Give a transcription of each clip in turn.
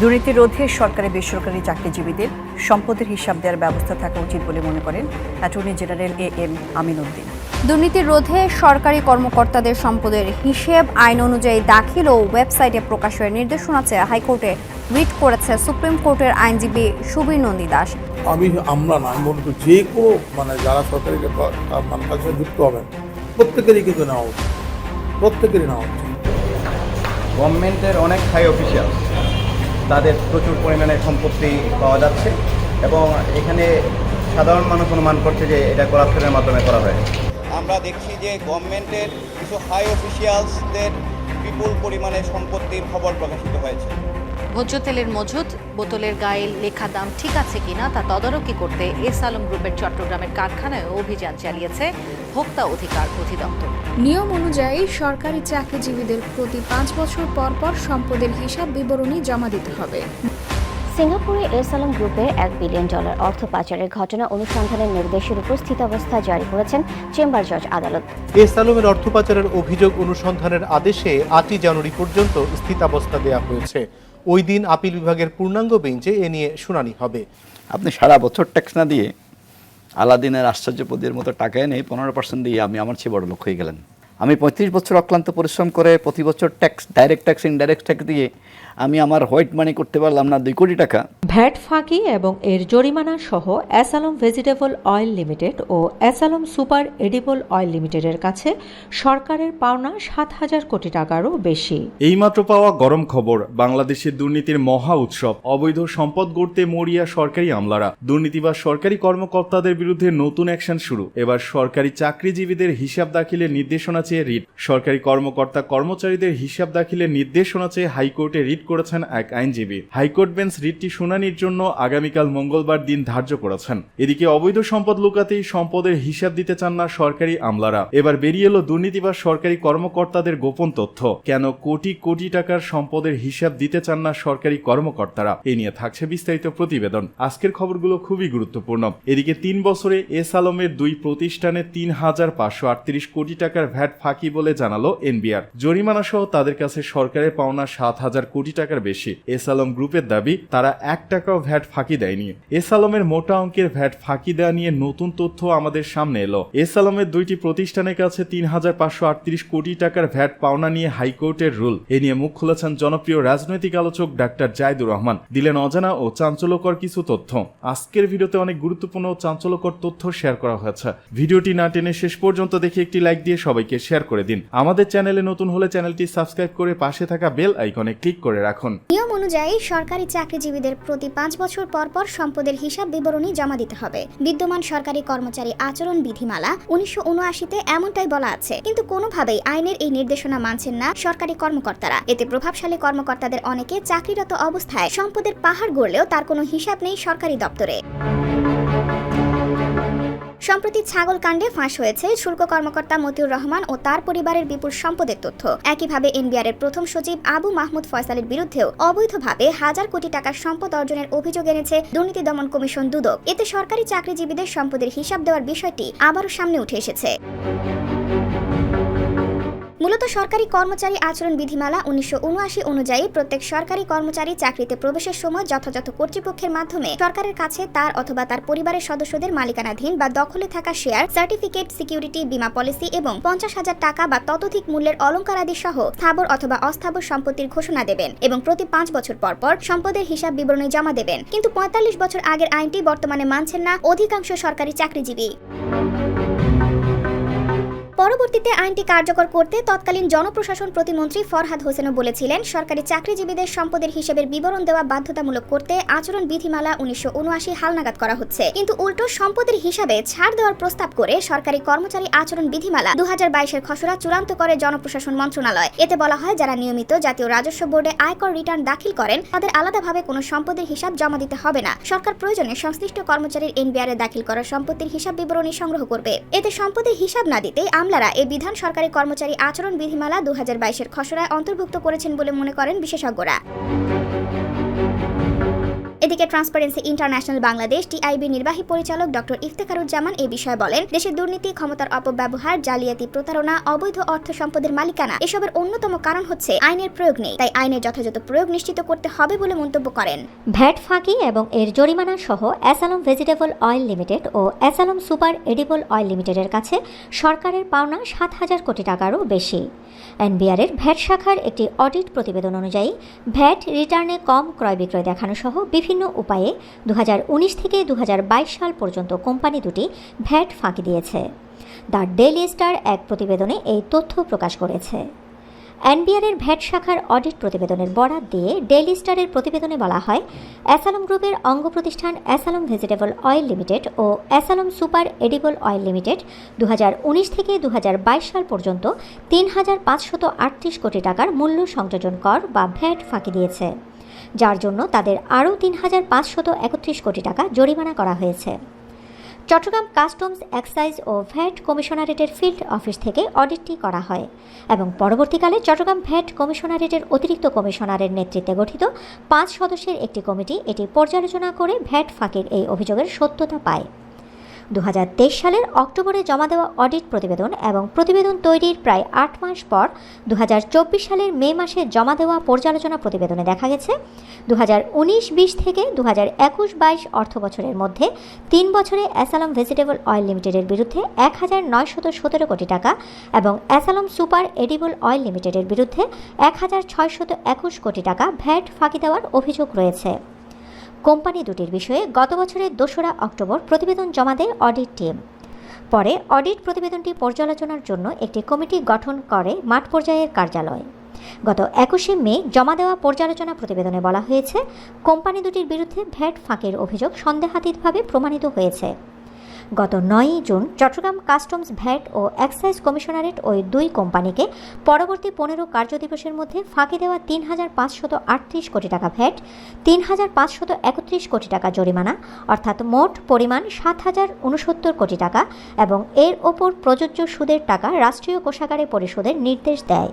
দুর্নীতি রোধে সরকারি বেসরকারি চাকরিজীবীদের সম্পদের হিসাব দেওয়ার ব্যবস্থা থাকা উচিত বলে মনে করেন attorney general A M Amin Uddin. দুর্নীতি রোধে সরকারি কর্মকর্তাদের সম্পদের হিসেব আইন অনুযায়ী দাখিল ও ওয়েবসাইটে প্রকাশের নির্দেশনা চেয়ে হাইকোর্টে রিট করেছে সুপ্রিম কোর্টের আইনজীবী সুবীর নন্দী দাস। আমি আমরা না আমি মনে করি যে কোনো মানে যারা সরকারি মানে যুক্ত হবেন প্রত্যেকেরই কিন্তু নেওয়া উচিত। প্রত্যেকেরই নেওয়া উচিত। গভর্নমেন্টের অনেক হাই অফিসিয়াল তাদের প্রচুর পরিমাণে সম্পত্তি পাওয়া যাচ্ছে এবং এখানে সাধারণ মানুষ অনুমান করছে যে এটা করাপশনের মাধ্যমে করা হয় আমরা দেখছি যে গভর্নমেন্টের কিছু হাই অফিসিয়ালসদের বিপুল পরিমাণে সম্পত্তির খবর প্রকাশিত হয়েছে। ভোজ্য তেলের মজুদ বোতলের গায়ে লেখা দাম ঠিক আছে কিনা তা তদারকি করতে এস আলম গ্রুপের চট্টগ্রামের কারখানায় অভিযান চালিয়েছে। ভোক্তা অধিকার অধিদপ্তর। নিয়ম অনুযায়ী সরকারি চাকরিজীবীদের প্রতি পাঁচ বছর পর পর সম্পদের হিসাব বিবরণী জমা দিতে হবে। সিঙ্গাপুরে এস আলম গ্রুপের এক বিলিয়ন ডলার অর্থ পাচারের ঘটনা অনুসন্ধানের নির্দেশের উপর স্থিতাবস্থা জারি করেছেন চেম্বার জজ আদালত। এস আলমের অর্থ পাচারের অভিযোগ অনুসন্ধানের আদেশে আটই জানুয়ারি পর্যন্ত স্থিতাবস্থা দেওয়া হয়েছে। ওই দিন আপিল বিভাগের পূর্ণাঙ্গ বেঞ্চে এ নিয়ে শুনানি হবে। আপনি সারা বছর ট্যাক্স না দিয়ে আলাদিনের আশ্চর্যপদের মতো টাকা এনে পনেরো পার্সেন্ট দিয়ে আমি আমার চেয়ে বড় লোক হয়ে গেলেন। আমি পঁয়ত্রিশ বছর অক্লান্ত পরিশ্রম করে প্রতি বছর tax direct tax indirect tax দিয়ে আমি আমার হোয়াইট মানি করতে পারলাম না দুই কোটি টাকা। ভ্যাট ফাঁকি এবং এর জরিমানা সহ অ্যাসালম ভেজিটেবল অয়েল লিমিটেড ও অ্যাসালম সুপার এডিবল অয়েল লিমিটেডের কাছে সরকারের পাওনা সাত হাজার কোটি টাকারও বেশি। এইমাত্র পাওয়া গরম খবর বাংলাদেশের দুর্নীতির মহা উৎসব। অবৈধ সম্পদ গড়তে মরিয়া সরকারি আমলারা। দুর্নীতি বা সরকারি কর্মকর্তাদের বিরুদ্ধে নতুন অ্যাকশন শুরু। এবার সরকারি চাকরিজীবীদের হিসাব দাখিলের নির্দেশনা চেয়ে রিট। সরকারি কর্মকর্তা কর্মচারীদের হিসাব দাখিলের নির্দেশনা চেয়ে হাইকোর্টে রিট করেছেন এক আইনজীবী। হাইকোর্ট বেঞ্চ রিটটি শুনানির জন্য আগামীকাল মঙ্গলবার দিন ধার্য করেছেন। এদিকে অবৈধ সম্পদ লুকাতেই সম্পদের হিসাব দিতে চান না সরকারি আমলারা। এবার বেরিয়ে এলো দুর্নীতি বা সরকারি কর্মকর্তাদের গোপন তথ্য। কেন কোটি কোটি টাকার সম্পদের হিসাব দিতে চান না সরকারি কর্মকর্তারা? এ নিয়ে থাকছে বিস্তারিত প্রতিবেদন। আজকের খবরগুলো খুবই গুরুত্বপূর্ণ। এদিকে তিন বছরে এস আলমের দুই প্রতিষ্ঠানে তিন হাজার পাঁচশো আটত্রিশ কোটি টাকার ভ্যাট ফাঁকি বলে জানালো এনবিআর। জরিমানা সহ তাদের কাছে সরকারের পাওনা সাত হাজার কোটি টাকার বেশি। এস আলম গ্রুপের দাবি, তারা এক টাকাও ভ্যাট ফাঁকি দেয়নি। এস আলমের মোটা অঙ্কের ভ্যাট ফাঁকি দেওয়া নিয়ে নতুন তথ্য আমাদের সামনে এলো। এস আলমের দুইটি প্রতিষ্ঠানের কাছে তিন হাজার পাঁচশো আটত্রিশ কোটি টাকার ভ্যাট পাওনা নিয়ে হাইকোর্টের রুল। এ নিয়ে মুখ খুলেছেন জনপ্রিয় রাজনৈতিক আলোচক ডাক্তার জায়দুর রহমান। দিলেন অজানা ও চাঞ্চল্যকর কিছু তথ্য। আজকের ভিডিওতে অনেক গুরুত্বপূর্ণ চাঞ্চল্যকর তথ্য শেয়ার করা হয়েছে। ভিডিওটি না টেনে শেষ পর্যন্ত দেখে একটি লাইক দিয়ে সবাইকে শেয়ার করে দিন। আমাদের চ্যানেলে নতুন হলে চ্যানেলটি সাবস্ক্রাইব করে পাশে থাকা বেল আইকনে ক্লিক করে রাখুন। নিয়ম অনুযায়ী সরকারি চাকরিজীবীদের প্রতি পাঁচ বছর পর পর সম্পদের হিসাব বিবরণী জমা দিতে হবে। বিদ্যমান সরকারি কর্মচারী আচরণ বিধিমালা উনিশশো উনআশিতে এমনটাই বলা আছে। কিন্তু কোনোভাবেই আইনের এই নির্দেশনা মানছেন না সরকারি কর্মকর্তারা। এতে প্রভাবশালী কর্মকর্তাদের অনেকে চাকরিরত অবস্থায় সম্পদের পাহাড় গড়লেও তার কোনো হিসাব নেই সরকারি দপ্তরে। সম্প্রতি ছাগল কাণ্ডে ফাঁস হয়েছে শুল্ক কর্মকর্তা মতিউর রহমান ও তার পরিবারের বিপুল সম্পদের তথ্য। একইভাবে এনবিআর এর প্রথম সচিব আবু মাহমুদ ফয়সালের বিরুদ্ধেও অবৈধভাবে হাজার কোটি টাকার সম্পদ অর্জনের অভিযোগ এনেছে দুর্নীতি দমন কমিশন দুদক। এতে সরকারি চাকরিজীবীদের সম্পদের হিসাব দেওয়ার বিষয়টি আবারও সামনে উঠে এসেছে। মূলত সরকারি কর্মচারী আচরণ বিধিমালা উনিশশো উনআশি অনুযায়ী প্রত্যেক সরকারি কর্মচারী চাকরিতে প্রবেশের সময় যথাযথ কর্তৃপক্ষের মাধ্যমে সরকারের কাছে তার অথবা তার পরিবারের সদস্যদের মালিকানাধীন বা দখলে থাকা শেয়ার, সার্টিফিকেট, সিকিউরিটি, বীমা পলিসি এবং পঞ্চাশ হাজার টাকা বা ততোধিক মূল্যের অলঙ্কার আদি সহ স্থাবর অথবা অস্থাবর সম্পত্তির ঘোষণা দেবেন এবং প্রতি পাঁচ বছর পর পর সম্পদের হিসাব বিবরণী জমা দেবেন। কিন্তু পঁয়তাল্লিশ বছর আগের আইনটি বর্তমানে মানছেন না, অধিকাংশ সরকারি চাকরিজীবী। পরবর্তীতে আইনটি কার্যকর করতে তৎকালীন জনপ্রশাসন প্রতিমন্ত্রী ফরহাদ হোসেনও বলেছিলেন, সরকারি চাকরিজীবীদের সম্পদের হিসেবের বিবরণ দেওয়া বাধ্যতামূলক করতে আচরণ বিধিমালা উনিশশো উনআশি হালনাগাদ করা হচ্ছে। কিন্তু উল্টো সম্পদের হিসাবে ছাড় দেওয়ার প্রস্তাব করে সরকারি কর্মচারী আচরণ বিধিমালা দু হাজার খসড়া চূড়ান্ত করে জনপ্রশাসন মন্ত্রণালয়। এতে বলা হয়, যারা নিয়মিত জাতীয় রাজস্ব বোর্ডে আয়কর রিটার্ন দাখিল করেন, তাদের আলাদাভাবে কোনো সম্পদের হিসাব জমা দিতে হবে না। সরকার প্রয়োজনে সংশ্লিষ্ট কর্মচারীর এনবিআর দাখিল করা সম্পত্তির হিসাব বিবরণী সংগ্রহ করবে। এতে সম্পদের হিসাব না দিতেই আমলারা এই বিধান সরকারি কর্মচারী আচরণ বিধিমালা দু হাজার বাইশের খসড়ায় অন্তর্ভুক্ত করেছেন বলে মনে করেন বিশেষজ্ঞরা। এদিকে ট্রান্সপারেন্সি ইন্টারন্যাশনাল বাংলাদেশ টিআইবি নির্বাহী পরিচালক ডক্টর ইফতেখারুজ্জামান এই বিষয়ে বলেন, দেশের দুর্নীতি, ক্ষমতার অপব্যবহার, জালিয়াতি, প্রতারণা, অবৈধ অর্থ সম্পদের মালিকানা এসবের অন্যতম কারণ হচ্ছে আইনের প্রয়োগ নেই। তাই আইনের যথাযথ প্রয়োগ নিশ্চিত করতে হবে বলে মন্তব্য করেন। ভ্যাট ফাঁকি এবং এর জরিমানা সহ অ্যাসালম ভেজিটেবল অয়েল লিমিটেড ও অ্যাসালম সুপার এডিবল অয়েল লিমিটেডের কাছে সরকারের পাওনা সাত হাজার কোটি টাকারও বেশি। এনবিআরের ভ্যাট শাখার একটি অডিট প্রতিবেদন অনুযায়ী, ভ্যাট রিটার্নে কম ক্রয় বিক্রয় দেখানো সহ বিভিন্ন উপায়ে দু হাজার উনিশ থেকে দু হাজার বাইশ সাল পর্যন্ত কোম্পানি দুটি ভ্যাট ফাঁকি দিয়েছে। দ্য ডেলি স্টার এক প্রতিবেদনে এই তথ্য প্রকাশ করেছে। এনবিআরের ভ্যাট শাখার অডিট প্রতিবেদনের বরাত দিয়ে ডেইলি স্টারের প্রতিবেদনে বলা হয়, অ্যাসালম গ্রুপের অঙ্গ প্রতিষ্ঠান অ্যাসালম ভেজিটেবল অয়েল লিমিটেড ও S Alam super edible oil limited দু হাজার উনিশ থেকে দু হাজার বাইশ সাল পর্যন্ত তিন হাজার পাঁচশত আটত্রিশ কোটি টাকার মূল্য সংযোজন কর বা ভ্যাট ফাঁকি দিয়েছে। যার জন্য তাদের আরও তিন হাজার পাঁচশত একত্রিশ কোটি টাকা জরিমানা করা হয়েছে। চট্টগ্রাম কাস্টমস এক্সাইজ ও ভ্যাট কমিশনারেটের ফিল্ড অফিস থেকে অডিটটি করা হয় এবং পরবর্তীকালে চট্টগ্রাম ভ্যাট কমিশনারেটের অতিরিক্ত কমিশনারের নেতৃত্বে গঠিত পাঁচ সদস্যের একটি কমিটি এটি পর্যালোচনা করে ভ্যাট ফাঁকির এই অভিযোগের সত্যতা পায়। দু হাজার তেইশ সালের অক্টোবরে জমা দেওয়া অডিট প্রতিবেদন এবং প্রতিবেদন তৈরির প্রায় আট মাস পর দু হাজার চব্বিশ সালের মে মাসে জমা দেওয়া পর্যালোচনা প্রতিবেদনে দেখা গেছে। দু বিশ থেকে দু হাজার একুশ বাইশ অর্থ বছরের মধ্যে তিন বছরে অ্যাসালম ভেজিটেবল অয়েল লিমিটেডের বিরুদ্ধে এক হাজার নয়শত সতেরো কোটি টাকা এবং অ্যাসালম সুপার এডিবল অয়েল লিমিটেডের বিরুদ্ধে এক হাজার ছয়শত একুশ কোটি টাকা ভ্যাট ফাঁকি দেওয়ার অভিযোগ রয়েছে। কোম্পানি দুটির বিষয়ে গত বছরের দোসরা অক্টোবর প্রতিবেদন জমা দেয় অডিট টিম। পরে অডিট প্রতিবেদনটি পর্যালোচনার জন্য একটি কমিটি গঠন করে মাঠ পর্যায়ের কার্যালয়। গত একুশে মে জমা দেওয়া পর্যালোচনা প্রতিবেদনে বলা হয়েছে, কোম্পানি দুটির বিরুদ্ধে ভ্যাট ফাঁকের অভিযোগ সন্দেহাতীতভাবে প্রমাণিত হয়েছে। গত নয়ই জুন চট্টগ্রাম কাস্টমস ভ্যাট ও এক্সাইজ কমিশনারেট ওই দুই কোম্পানিকে পরবর্তী পনেরো কার্যদিবসের মধ্যে ফাঁকি দেওয়া তিন হাজার পাঁচশত আটত্রিশ কোটি টাকা ভ্যাট, তিন হাজার পাঁচশত একত্রিশ কোটি টাকা জরিমানা, অর্থাৎ মোট পরিমাণ সাত হাজার উনসত্তর কোটি টাকা এবং এর ওপর প্রযোজ্য সুদের টাকা রাষ্ট্রীয় কোষাগারে পরিশোধের নির্দেশ দেয়।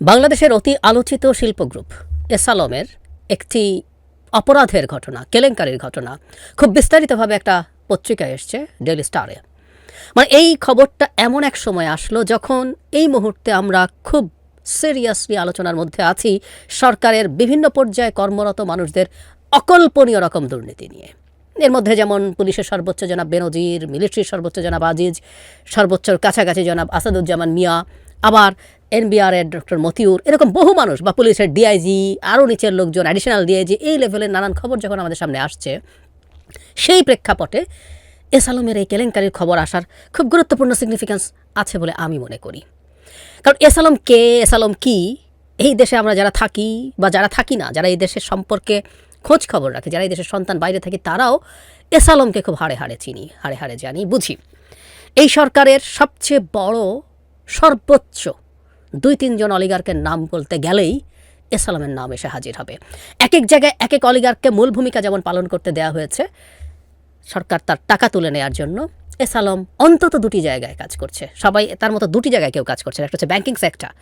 বাংলাদেশের অতি আলোচিত শিল্প গ্রুপ, এসালমের একটি অপরাধের ঘটনা, কেলেঙ্কারির ঘটনা। খুব বিস্তারিতভাবে একটা পত্রিকায় এসছে ডেলি স্টারে মানে এই খবরটা এমন এক সময় আসলো যখন এই মুহূর্তে আমরা খুব সিরিয়াসলি আলোচনার মধ্যে আছি সরকারের বিভিন্ন পর্যায়ে কর্মরত মানুষদের অকল্পনীয় রকম দুর্নীতি নিয়ে। এর মধ্যে যেমন পুলিশের সর্বোচ্চ জনাব বেনজির মিলিটারির সর্বোচ্চ জনাব আজিজ সর্বোচ্চর কাছাকাছি জনাব আসাদুজ্জামান মিয়া, আবার এনবিআরের ডক্টর মতিউর, এরকম বহু মানুষ বা পুলিশের ডিআইজি আরও নিচের লোকজন অ্যাডিশনাল ডিআইজি এই লেভেলের নানান খবর যখন আমাদের সামনে আসছে সেই প্রেক্ষাপটে এসালমের এই কেলেঙ্কারির খবর আসার খুব গুরুত্বপূর্ণ সিগনিফিক্যান্স আছে বলে আমি মনে করি। কারণ এসালম কে এসালম কি, এই দেশে আমরা যারা থাকি বা যারা থাকি না, যারা এই দেশের সম্পর্কে খোঁজ খবর রাখে, যারা এই দেশের সন্তান বাইরে থাকে, তারাও এসালমকে খুব হাড়ে হাড়ে চিনি, হাড়ে হাড়ে জানি, বুঝি। এই সরকারের সবচেয়ে বড়, সর্বোচ্চ দুই তিনজন অলিগারকের নাম বলতে গেলেই এসালামের নাম এসে হাজির হবে। এক এক জায়গায় এক এক অলিগারকে মূল ভূমিকা যেমন পালন করতে দেওয়া হয়েছে, সরকার তার টাকা তুলে নেওয়ার জন্য এসালম অন্তত দুটি জায়গায় কাজ করছে। সবাই তার মতো দুটি জায়গায় কেউ কাজ করছে একটা হচ্ছে ব্যাংকিং সেক্টর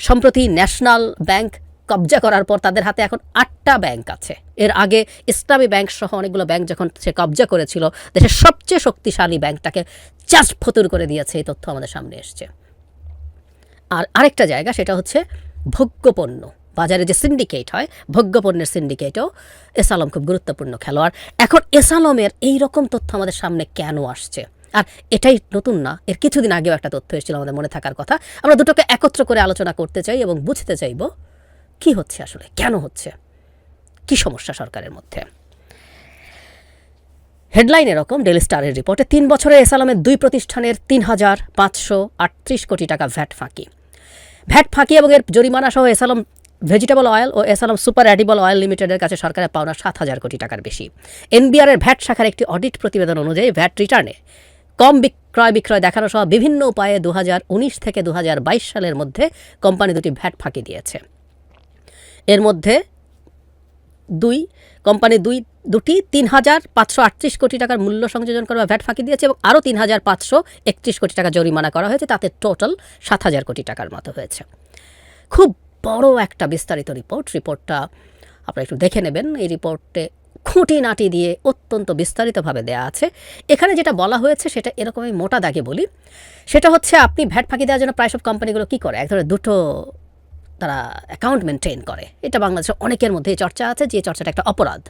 সম্প্রতি ন্যাশনাল ব্যাংক কবজা করার পর তাদের হাতে এখন আটটা ব্যাংক আছে। এর আগে ইসলামী ব্যাংক সহ অনেকগুলো ব্যাংক যখন সে কবজা করেছিল, দেশের সবচেয়ে শক্তিশালী ব্যাংকটাকে চাষ ফতুর করে দিয়েছে এই তথ্য আমাদের সামনে এসছে। আর আরেকটা জায়গা, সেটা হচ্ছে ভোগ্যপণ্য। বাজারে যে সিন্ডিকেট হয়, ভোগ্যপণ্যের সিন্ডিকেটও এসালম খুব গুরুত্বপূর্ণ খেলোয়াড়। এখন এসালমের এই রকম তথ্য আমাদের সামনে কেন আসছে? আর এটাই নতুন না, এর কিছুদিন আগেও একটা তথ্য এসেছিল আমাদের মনে থাকার কথা। আমরা দুটোকে একত্র করে আলোচনা করতে চাই এবং বুঝতে চাইব, কি হচ্ছে আসলে, কেন হচ্ছে? কি সমস্যা সরকারের মধ্যে? হেডলাইন এরকম ডেলি স্টারের রিপোর্টে, তিন বছরে এসালামের দুই প্রতিষ্ঠানের তিন হাজার পাঁচশো আটত্রিশ কোটি টাকা ভ্যাট ফাঁকি। ভ্যাট ফাঁকি এবং এর জরিমানা সহ এসালম ভেজিটেবল অয়েল ও এসালাম সুপার অ্যাডিবল অয়েল লিমিটেডের কাছে সরকারের পাওনা সাত হাজার কোটি টাকার বেশি। এনবিআরের ভ্যাট শাখার একটি অডিট প্রতিবেদন অনুযায়ী ভ্যাট রিটার্নে কম বিক্রয় বিক্রয় দেখানো সহ বিভিন্ন উপায়ে দু হাজার উনিশ থেকে দু হাজার বাইশ সালের মধ্যে কোম্পানি দুটি ভ্যাট ফাঁকি দিয়েছে। এর মধ্যে দুই, কোম্পানি দুই, দুটি তিন হাজার পাঁচশো আটত্রিশ কোটি টাকার মূল্য সংযোজন করা ভ্যাট ফাঁকি দিয়েছে এবং আরও তিন হাজার পাঁচশো একত্রিশ কোটি টাকা জরিমানা করা হয়েছে। তাতে টোটাল সাত হাজার কোটি টাকার মতো হয়েছে। খুব বড় একটা বিস্তারিত রিপোর্ট। রিপোর্টটা আপনারা একটু দেখে নেবেন। এই রিপোর্টে খুঁটিনাটি দিয়ে অত্যন্ত বিস্তারিতভাবে দেয়া আছে। এখানে যেটা বলা হয়েছে, সেটা এরকমই মোটা দাগে বলি। সেটা হচ্ছে আপনি ভ্যাট ফাঁকি দেওয়ার জন্য প্রায় সব কোম্পানিগুলো কী করে? এক ধরনের দুটো তারা অ্যাকাউন্ট মেনটেন করে। এটা বাংলাদেশের অনেকের মধ্যে চর্চা আছে, যে চর্চাটা একটা অপরাধ।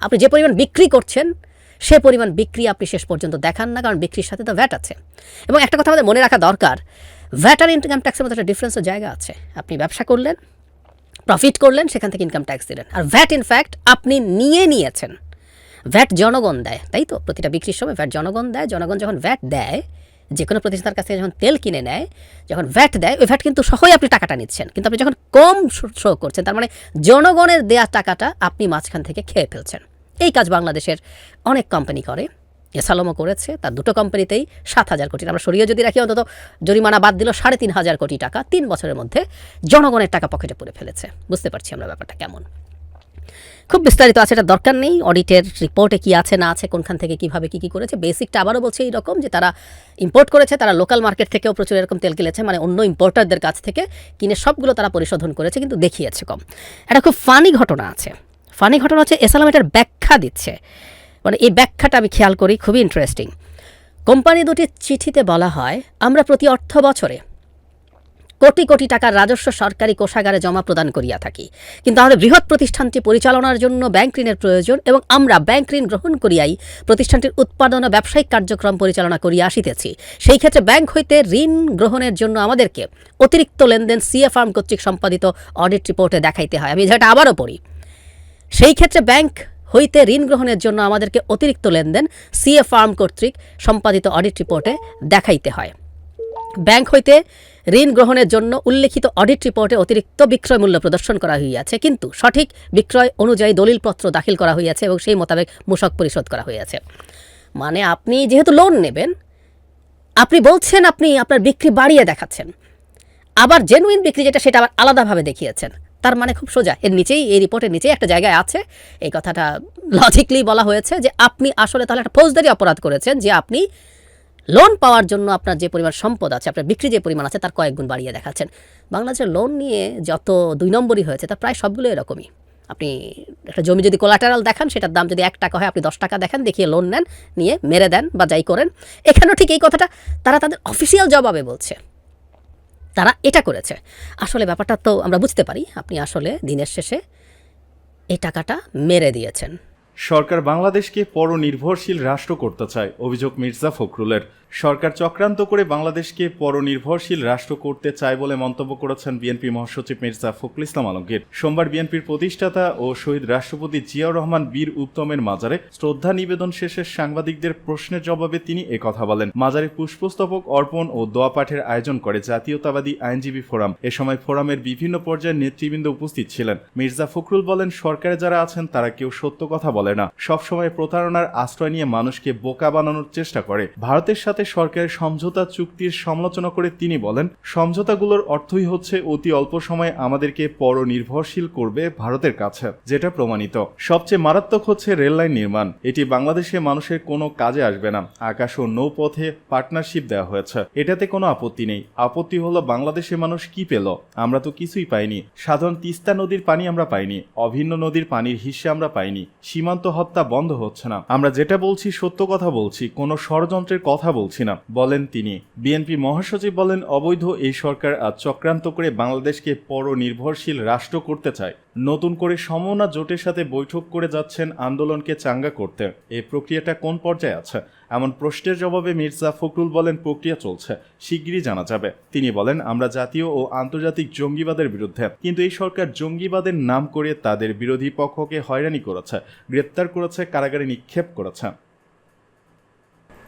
আপনি যে পরিমাণ বিক্রি করছেন, সে পরিমাণ বিক্রি আপনি শেষ পর্যন্ত দেখান না, কারণ বিক্রির সাথে তো ভ্যাট আছে। এবং একটা কথা আমাদের মনে রাখা দরকার ভ্যাট আর ইনকাম ট্যাক্সের মধ্যে একটা ডিফারেন্সের জায়গা আছে। আপনি ব্যবসা করলেন প্রফিট করলেন, সেখান থেকে ইনকাম ট্যাক্স দিলেন। আর ভ্যাট ইনফ্যাক্ট আপনি নিয়ে নিয়েছেন। ভ্যাট জনগণ দেয়, তাই তো? প্রতিটা বিক্রির সময় ভ্যাট জনগণ দেয়। জনগণ যখন ভ্যাট দেয় যে কোনো প্রতিষ্ঠানের কাছ থেকে যখন তেল কিনে নেয়, যখন ভ্যাট দেয়, ওই ভ্যাট কিন্তু সহই আপনি টাকাটা নিচ্ছেন। কিন্তু আপনি যখন কম শো করছেন, তার মানে জনগণের দেয়া টাকাটা আপনি মাঝখান থেকে খেয়ে ফেলছেন। এই কাজ বাংলাদেশের অনেক কোম্পানি করে। এসালমও করেছে, তার দুটো কোম্পানিতেই সাত হাজার কোটি আমরা সরিয়ে যদি রাখি, অন্তত জরিমানা বাদ দিল সাড়ে তিন হাজার কোটি টাকা। তিন বছরের মধ্যে জনগণের টাকা পকেটে পুরে ফেলেছে। বুঝতে পারছি আমরা ব্যাপারটা কেমন। খুব বিস্তারিত আছে এটা দরকার নেই। অডিটের রিপোর্টে কি আছে, না আছে, কোনখান থেকে কীভাবে কি কি করেছে, বেসিকটা আবারও বলছে এইরকম যে তারা ইম্পোর্ট করেছে, তারা লোকাল মার্কেট থেকেও প্রচুর এরকম তেল কিনেছে মানে অন্য ইম্পোর্টারদের কাছ থেকে কিনে সবগুলো তারা পরিশোধন করেছে, কিন্তু দেখিয়েছে কম। একটা খুব ফানি ঘটনা আছে। ফানি ঘটনা হচ্ছে, এসালাম এটার ব্যাখ্যা দিচ্ছে। মানে এই ব্যাখ্যাটা আমি খেয়াল করি, খুবই ইন্টারেস্টিং কোম্পানি দুটির চিঠিতে বলা হয়, আমরা প্রতি অর্থ বছরে কোটি কোটি টাকার রাজস্ব সরকারি কোষাগারে জমা প্রদান করিয়া থাকি। কিন্তু আমাদের বৃহৎ প্রতিষ্ঠানটি পরিচালনার জন্য ব্যাংক ঋণের প্রয়োজন এবং আমরা ব্যাংক ঋণ গ্রহণ করিয়াই প্রতিষ্ঠানটির উৎপাদন ও ব্যবসায়িক কার্যক্রম পরিচালনা করিয়া আসিতেছি। সেই ক্ষেত্রে ব্যাংক হইতে ঋণ গ্রহণের জন্য আমাদেরকে অতিরিক্ত লেনদেন সিএ ফার্ম কর্তৃক সম্পাদিত অডিট রিপোর্টে দেখাইতে হয়। আমি যেটা আবারও পড়ি। সেই ক্ষেত্রে ব্যাংক হইতে ঋণ গ্রহণের জন্য আমাদেরকে অতিরিক্ত লেনদেন সিএ ফার্ম কর্তৃক সম্পাদিত অডিট রিপোর্টে দেখাইতে হয়। ব্যাংক হইতে ঋণ গ্রহণের জন্য উল্লেখিত অডিট রিপোর্টে অতিরিক্ত বিক্রয় মূল্য প্রদর্শন করা হইয়াছে, কিন্তু সঠিক বিক্রয় অনুযায়ী দলিলপত্র দাখিল করা হইয়াছে এবং সেই মোতাবেক মূসক পরিশোধ করা হইয়াছে। মানে আপনি যেহেতু লোন নেবেন, আপনি বলছেন আপনি আপনার বিক্রি বাড়িয়ে দেখাচ্ছেন। আবার জেনুইন বিক্রি যেটা, সেটা আবার আলাদাভাবে দেখিয়েছেন। তার মানে খুব সোজা। এর নিচেই, এই রিপোর্টের নিচেই একটা জায়গায় আছে। এই কথাটা লজিকলি বলা হয়েছে যে আপনি আসলে তাহলে একটা ফৌজদারি অপরাধ করেছেন যে আপনি লোন পাওয়ার জন্য আপনার যে পরিমাণ সম্পদ আছে, আপনার বিক্রি যে পরিমাণ আছে, তার কয়েক গুণ বাড়িয়ে দেখাচ্ছেন। বাংলাদেশের লোন নিয়ে যত দুই নম্বরই হয়েছে তার প্রায় সবগুলো এরকমই। আপনি একটা জমি যদি কোলাটারাল দেখান, সেটার দাম যদি এক টাকা হয়, আপনি দশ টাকা দেখেন, দেখিয়ে লোন নেন, নিয়ে মেরে দেন বা যাই করেন। এখানেও ঠিক এই কথাটা, তারা তাদের অফিসিয়াল জবাবে বলছে। তারা এটা করেছে। আসলে ব্যাপারটা তো আমরা বুঝতে পারি, আপনি আসলে দিনের শেষে এই টাকাটা মেরে দিয়েছেন। সরকার বাংলাদেশকে পরনির্ভরশীল রাষ্ট্র করতে চায়, অভিযোগ মির্জা ফখরুলের। সরকার চক্রান্ত করে বাংলাদেশকে পরনির্ভরশীল রাষ্ট্র করতে চায় বলে মন্তব্য করেছেন বিএনপি মহাসচিব মির্জা ফখরুল ইসলাম আলমগীর। সোমবার বিএনপির প্রতিষ্ঠাতা ও শহীদ রাষ্ট্রপতি জিয়াউর রহমান বীর উত্তমের মাজারে শ্রদ্ধা নিবেদন শেষে সাংবাদিকদের প্রশ্নের জবাবে তিনি একথা বলেন। মাজারে পুষ্পস্তবক অর্পণ ও দোয়া পাঠের আয়োজন করে জাতীয়তাবাদী আইনজীবী ফোরাম। এ সময় ফোরামের বিভিন্ন পর্যায়ের নেতৃবৃন্দ উপস্থিত ছিলেন। মির্জা ফখরুল বলেন, সরকারে যারা আছেন তারা কেউ সত্য কথা বলে না। সবসময় প্রতারণার আশ্রয় নিয়ে মানুষকে বোকা বানানোর চেষ্টা করে। ভারতের সাথে সরকারের সমঝোতা চুক্তির সমালোচনা করে তিনি বলেন, সমঝোতাগুলোর অর্থই হচ্ছে অতি অল্প সময়ে আমাদেরকে পরনির্ভরশীল করবে ভারতের কাছে, যেটা প্রমাণিত। সবচেয়ে মারাত্মক হচ্ছে রেললাইন নির্মাণ। এটি বাংলাদেশে মানুষের কোনো কাজে আসবে না। আকাশ ও নৌপথে পার্টনারশিপ দেওয়া হয়েছে। এটাতে কোনো আপত্তি নেই। আপত্তি হলো, বাংলাদেশের মানুষ কি পেল? আমরা তো কিছুই পাইনি। সাধারণ তিস্তা নদীর পানি আমরা পাইনি। অভিন্ন নদীর পানির হিস্সে আমরা পাইনি। সীমান্ত হত্যা বন্ধ হচ্ছে না। আমরা যেটা বলছি সত্য কথা বলছি, কোনো ষড়যন্ত্রের কথা বলছি না, বলেন তিনি। বিএনপি মহাসচিব বলেন, অবৈধ এই সরকার আজ চক্রান্ত করে বাংলাদেশকে পরনির্ভরশীল রাষ্ট্র করতে চায়। নতুন করে সমনা জোটের সাথে বৈঠক করে যাচ্ছেন, আন্দোলনকে চাঙ্গা করতে। এই প্রক্রিয়াটা কোন পর্যায়ে আছে? এমন প্রশ্নের জবাবে মির্জা ফখরুল বলেন, প্রক্রিয়া চলছে। শিগগিরই জানা যাবে। তিনি বলেন, আমরা জাতীয় ও আন্তর্জাতিক জঙ্গিবাদের বিরুদ্ধে, কিন্তু এই সরকার জঙ্গিবাদের নাম করে তাদের বিরোধী পক্ষকে হয়রানি করেছে, গ্রেপ্তার করেছে, কারাগারে নিক্ষেপ করেছে।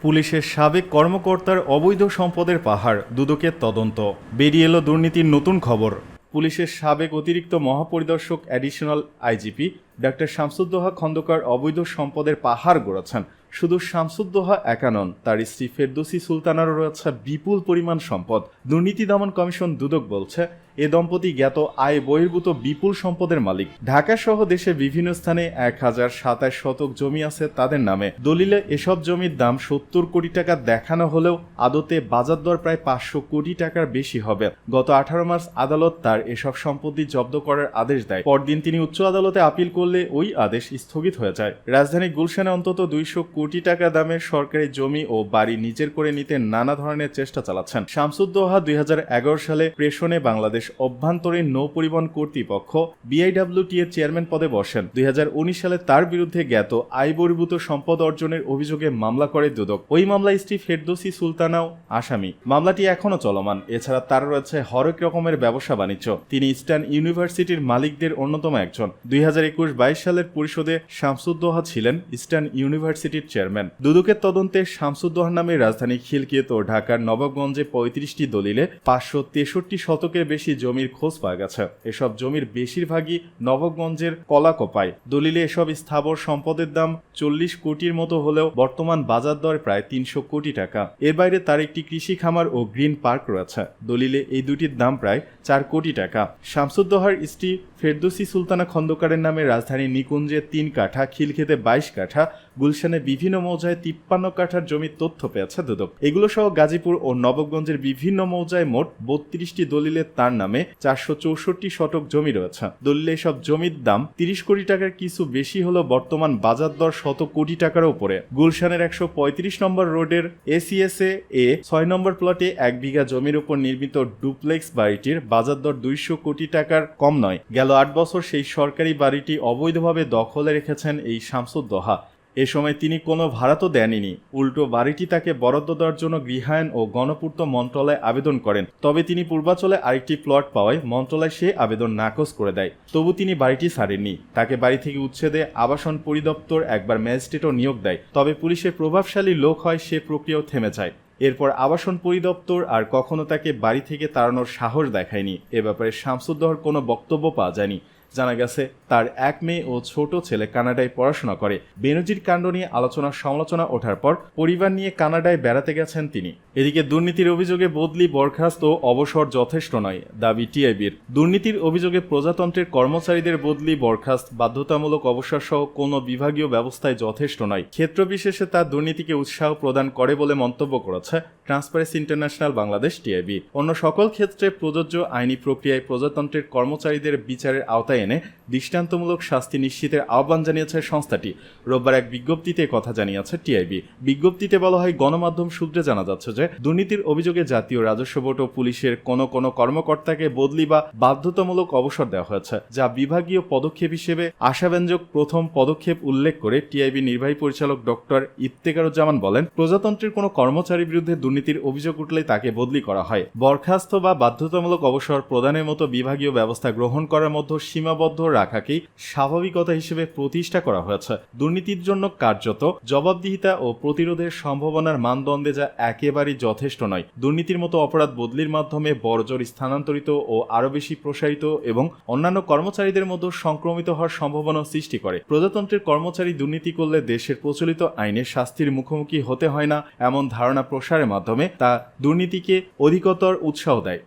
পুলিশের সাবেক কর্মকর্তার অবৈধ সম্পদের পাহাড়, দুদকের তদন্ত। বেরিয়ে এলো দুর্নীতির নতুন খবর। পুলিশের সাবেক অতিরিক্ত মহাপরিদর্শক additional IGP doctor Shamsuddoha Khandaker অবৈধ সম্পদের পাহাড় গড়েছেন শুধু শামসুদ্দোহা একা নন, তার স্ত্রী ফেরদোসি সুলতানারও রয়েছে বিপুল পরিমাণ সম্পদ। দুর্নীতি দমন কমিশন দুদক বলছে এ দম্পতি জ্ঞাত আয় বহির্ভূত বিপুল সম্পদের মালিক। ঢাকা সহ দেশের বিভিন্ন স্থানে এক হাজার সাতাশ শতক জমি আছে তাদের নামে। দলিলে এসব জমির দাম সত্তর কোটি টাকা দেখানো হলেও আদতে বাজার দর প্রায় পাঁচশো কোটি টাকার বেশি হবে। গত আঠারো মার্চ আদালত তার এসব সম্পত্তি জব্দ করার আদেশ দেয়। পরদিন তিনি উচ্চ আদালতে আপিল করলে ওই আদেশ স্থগিত হয়ে যায়। রাজধানী গুলশানে অন্তত দুইশো কোটি টাকা দামের সরকারি জমি ও বাড়ি নিজের করে নিতে নানা ধরনের চেষ্টা চালাচ্ছেন। শামসুদ্দোহা দুই হাজার এগারো সালে প্রেষণে বাংলাদেশ অভ্যন্তরীণ নৌ পরিবহন কর্তৃপক্ষ বিআইডব্লিউটি এর চেয়ারম্যান পদে বসেন। দুই হাজার উনিশ সালে তার বিরুদ্ধে জ্ঞাত আয় বহির্ভূত সম্পদ অর্জনের অভিযোগে মামলা করে দুদক। ওই মামলায় স্ত্রী ফেরদৌসি সুলতানাও আসামি। মামলাটি এখনও চলমান। এছাড়া তার রয়েছে হরেক রকমের ব্যবসা বাণিজ্য। তিনি ইস্টার্ন ইউনিভার্সিটির মালিকদের অন্যতম একজন। দুই হাজার একুশ বাইশ সালের পরিষদে শামসুদ্দোহা ছিলেন ইস্টার্ন ইউনিভার্সিটির চেয়ারম্যান। দুদকের তদন্তে শামসুদ্দোহা নামে রাজধানী খিলকিয়ত ও ঢাকার নবাবগঞ্জে পঁয়ত্রিশটি দলিলে পাঁচশো তেষট্টি শতকের বেশি জমির খোঁজ পাওয়া গেছে। এসব জমির বেশিরভাগই নবগঞ্জের কলাকোপায়। দলিলে এসব স্থাবর সম্পদের দাম চল্লিশ কোটির মতো হলেও বর্তমান বাজার দর প্রায় তিনশো কোটি টাকা। এর বাইরে তার একটি কৃষি খামার ও গ্রিন পার্ক রয়েছে। দলিলে এই দুটির দাম প্রায় চার কোটি টাকা। শামসুদ্দোহার স্ত্রী ফেরদৌসি সুলতানা খন্দকারের নামে রাজধানীর নিকুঞ্জে তিন কাঠা, খিলখেতে বাইশ কাঠা, গুলশানে বিভিন্ন মৌজায় তিপ্পান্ন কাঠার জমির তথ্য পেয়েছে দুদক। এগুলো সহ গাজীপুর ও নবগঞ্জের বিভিন্ন মৌজায় মোট বত্রিশটি দলিলে তার নামে চারশো চৌষট্টি শতক জমি রয়েছে। দলিলে সব জমির দাম তিরিশ কোটি টাকার কিছু বেশি হলেও বর্তমান বাজার দর শত কোটি টাকার উপরে। গুলশানের একশো পঁয়ত্রিশ নম্বর রোডের এসিএসএ এ ছয় নম্বর প্লটে এক বিঘা জমির উপর নির্মিত ডুপ্লেক্স বাড়িটির বাজার দর দুইশো কোটি টাকার কম নয়। আট বছর সেই সরকারি বাড়িটি অবৈধভাবে দখলে রেখেছেন এই শামসুদ্দোহা এ সময় তিনি কোনো ভাড়া তো দেননি। উল্টো বাড়িটি তাকে বরাদ্দ দেওয়ার জন্য গৃহায়ন ও গণপূর্ত মন্ত্রণালয়ে আবেদন করেন। তবে তিনি পূর্বাচলে আরেকটি প্লট পাওয়ায় মন্ত্রণালয় সে আবেদন নাকচ করে দেয়। তবু তিনি বাড়িটি ছাড়েননি। তাকে বাড়ি থেকে উচ্ছেদে আবাসন পরিদপ্তর একবার ম্যাজিস্ট্রেটও নিয়োগ দেয়। তবে পুলিশের প্রভাবশালী লোক হয় সে প্রক্রিয়াও থেমে যায়। এরপর আবাসন পরিদপ্তর আর কখনো তাকে বাড়ি থেকে তাড়ানোর সাহস দেখায়নি। এ ব্যাপারে শামসুদ্দহর কোনো বক্তব্য পাওয়া যায়নি। জানা গেছে তার এক মেয়ে ও ছোট ছেলে কানাডায় পড়াশোনা করে। বেনজির কাণ্ড নিয়ে আলোচনা সমালোচনা ওঠার পর পরিবার নিয়ে কানাডায় বেড়াতে গেছেন তিনি। এদিকে দুর্নীতির অভিযোগে বদলি, বরখাস্ত ও অবসর যথেষ্ট নয়, দাবি টিআইবির। দুর্নীতির অভিযোগে প্রজাতন্ত্রের কর্মচারীদের বদলি, বরখাস্ত, বাধ্যতামূলক অবসর সহ কোনো বিভাগীয় ব্যবস্থায় যথেষ্ট নয়। ক্ষেত্র বিশেষে তা দুর্নীতিকে উৎসাহ প্রদান করে বলে মন্তব্য করেছে ট্রান্সপারেন্সি ইন্টারন্যাশনাল বাংলাদেশ টিআইবি। অন্য সকল ক্ষেত্রে প্রযোজ্য আইনি প্রক্রিয়ায় প্রজাতন্ত্রের কর্মচারীদের বিচারের আওতায় এনে দৃষ্টান্তমূলক শাস্তি নিশ্চিতের আহ্বান জানিয়েছে সংস্থাটি। রোববার এক বিজ্ঞপ্তিতে কথা জানিয়েছে টিআইবি। বিজ্ঞপ্তিতে বলা হয়, গণমাধ্যম সূত্রে জানা যাচ্ছে যে, দুর্নীতির অভিযোগে জাতীয় রাজস্ব বোর্ড ও পুলিশের কোনো কোনো কর্মকর্তাকে বদলি বা বাধ্যতামূলক অবসর দেওয়া হয়েছে, যা বিভাগীয় পদক্ষেপ হিসেবে আশাব্যঞ্জক প্রথম পদক্ষেপ উল্লেখ করে টিআইবি নির্বাহী পরিচালক ডক্টর ইফতেকারুজ্জামান বলেন, প্রজাতন্ত্রের কোনো কর্মচারীর বিরুদ্ধে দুর্নীতির অভিযোগ উঠলে তাকে বদলি করা হয়। বরখাস্ত বা বাধ্যতামূলক অবসর প্রদানের মতো বিভাগীয় ব্যবস্থা গ্রহণ করার মধ্যে সীমাবদ্ধ রাখাকেই স্বাভাবিকতা হিসেবে প্রতিষ্ঠা করা হয়েছে। দুর্নীতির জন্য কার্যত জবাবদিহিতা ও প্রতিরোধের সম্ভাবনার মানদণ্ডে যা একেবারেই যথেষ্ট নয়। দুর্নীতির মতো অপরাধ বদলির মাধ্যমে বড়জোর স্থানান্তরিত ও আরও বেশি প্রসারিত এবং অন্যান্য কর্মচারীদের মধ্যে সংক্রমিত হওয়ার সম্ভাবনা সৃষ্টি করে। প্রজাতন্ত্রের কর্মচারী দুর্নীতি করলে দেশের প্রচলিত আইনে শাস্তির মুখোমুখি হতে হয় না, এমন ধারণা প্রসারের মাধ্যমে তা দুর্নীতিকে অধিকতর উৎসাহ দেয়।